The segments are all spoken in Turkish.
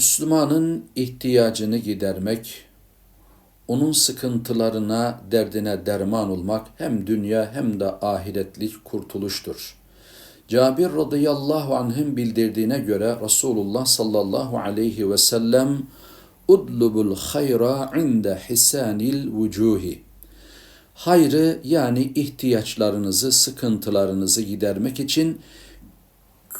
Müslümanın ihtiyacını gidermek, onun sıkıntılarına, derdine derman olmak hem dünya hem de ahiretlik kurtuluştur. Cabir radıyallahu anh'ın bildirdiğine göre Resulullah sallallahu aleyhi ve sellem udlubul hayra inde hisanil vucuhi. Hayrı yani ihtiyaçlarınızı, sıkıntılarınızı gidermek için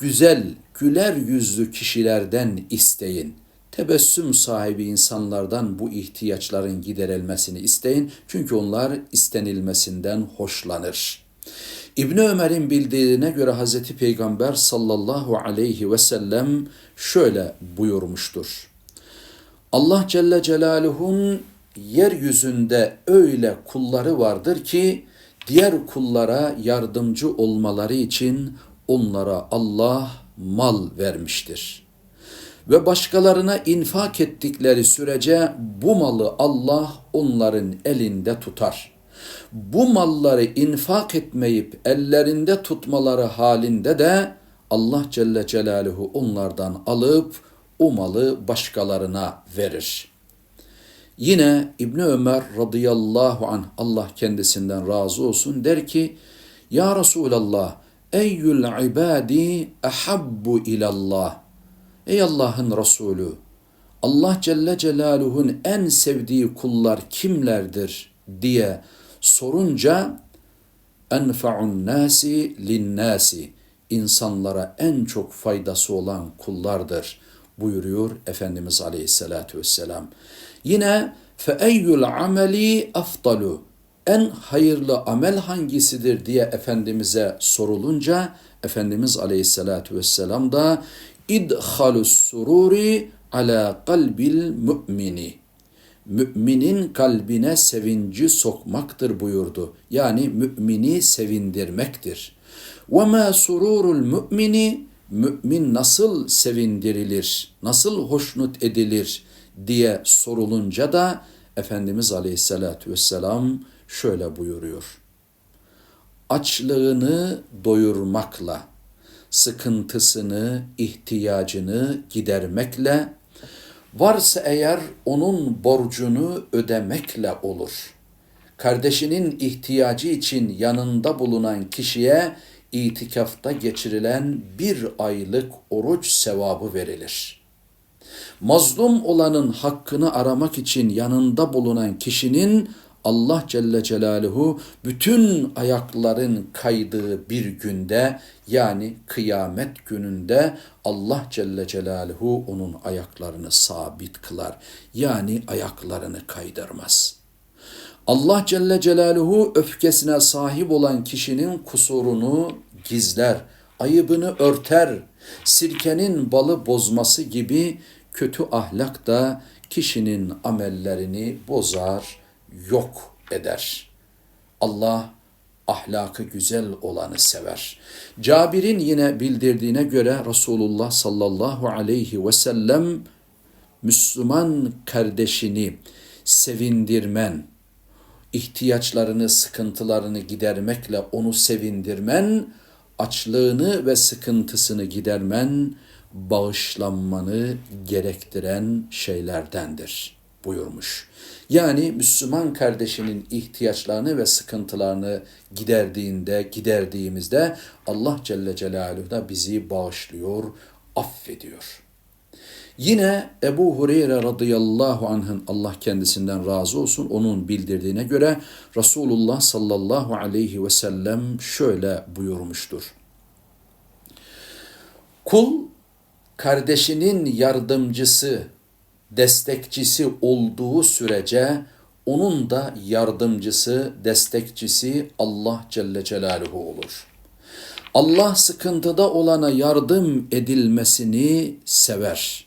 güzel, güler yüzlü kişilerden isteyin. Tebessüm sahibi insanlardan bu ihtiyaçların giderilmesini isteyin. Çünkü onlar istenilmesinden hoşlanır. İbni Ömer'in bildiğine göre Hazreti Peygamber sallallahu aleyhi ve sellem şöyle buyurmuştur. Allah Celle Celaluhu'nun yeryüzünde öyle kulları vardır ki diğer kullara yardımcı olmaları için onlara Allah mal vermiştir. Ve başkalarına infak ettikleri sürece bu malı Allah onların elinde tutar. Bu malları infak etmeyip ellerinde tutmaları halinde de Allah Celle Celaluhu onlardan alıp o malı başkalarına verir. Yine İbni Ömer radıyallahu anh Allah kendisinden razı olsun der ki Ya Resulallah Eyyül ibadi ahabbu ilallah. Ey Allah'ın Resulü, Allah Celle Celaluhu'nun en sevdiği kullar kimlerdir diye sorunca enfa'un nasi linnasi insanlara en çok faydası olan kullardır buyuruyor Efendimiz Aleyhisselatü Vesselam. Yine fe eyyul ameli afdalu en hayırlı amel hangisidir diye Efendimiz'e sorulunca Efendimiz Aleyhisselatü Vesselam da idhalus sururi ala kalbil mümini. Müminin kalbine sevinci sokmaktır buyurdu. Yani mümini sevindirmektir. Ve ma sururul mümini mümin nasıl sevindirilir, nasıl hoşnut edilir diye sorulunca da Efendimiz Aleyhisselatü Vesselam şöyle buyuruyor. Açlığını doyurmakla, sıkıntısını, ihtiyacını gidermekle, varsa eğer onun borcunu ödemekle olur. Kardeşinin ihtiyacı için yanında bulunan kişiye itikafta geçirilen bir aylık oruç sevabı verilir. Mazlum olanın hakkını aramak için yanında bulunan kişinin Allah Celle Celaluhu bütün ayakların kaydığı bir günde yani kıyamet gününde Allah Celle Celaluhu onun ayaklarını sabit kılar. Yani ayaklarını kaydırmaz. Allah Celle Celaluhu öfkesine sahip olan kişinin kusurunu gizler, ayıbını örter. Sirkenin balı bozması gibi kötü ahlak da kişinin amellerini bozar, yok eder. Allah ahlakı güzel olanı sever. Cabir'in yine bildirdiğine göre Resulullah sallallahu aleyhi ve sellem Müslüman kardeşini sevindirmen, ihtiyaçlarını, sıkıntılarını gidermekle onu sevindirmen, açlığını ve sıkıntısını gidermen, bağışlanmanı gerektiren şeylerdendir buyurmuş. Yani Müslüman kardeşinin ihtiyaçlarını ve sıkıntılarını giderdiğinde, giderdiğimizde Allah Celle Celaluhu da bizi bağışlıyor, affediyor. Yine Ebu Hureyre radıyallahu anh'ın Allah kendisinden razı olsun onun bildirdiğine göre Resulullah sallallahu aleyhi ve sellem şöyle buyurmuştur. Kul kardeşinin yardımcısı, destekçisi olduğu sürece onun da yardımcısı, destekçisi Allah Celle Celaluhu olur. Allah sıkıntıda olana yardım edilmesini sever.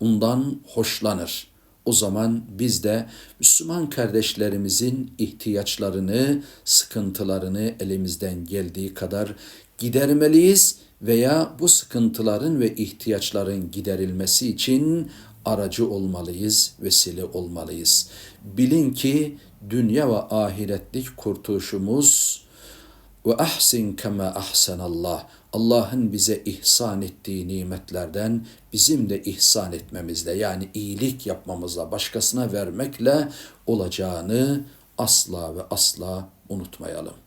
Ondan hoşlanır. O zaman biz de Müslüman kardeşlerimizin ihtiyaçlarını, sıkıntılarını elimizden geldiği kadar gidermeliyiz veya bu sıkıntıların ve ihtiyaçların giderilmesi için aracı olmalıyız, vesile olmalıyız. Bilin ki dünya ve ahiretlik kurtuluşumuz ve ahsin kema ahsanallah. Allah'ın bize ihsan ettiği nimetlerden bizim de ihsan etmemizle yani iyilik yapmamızla başkasına vermekle olacağını asla ve asla unutmayalım.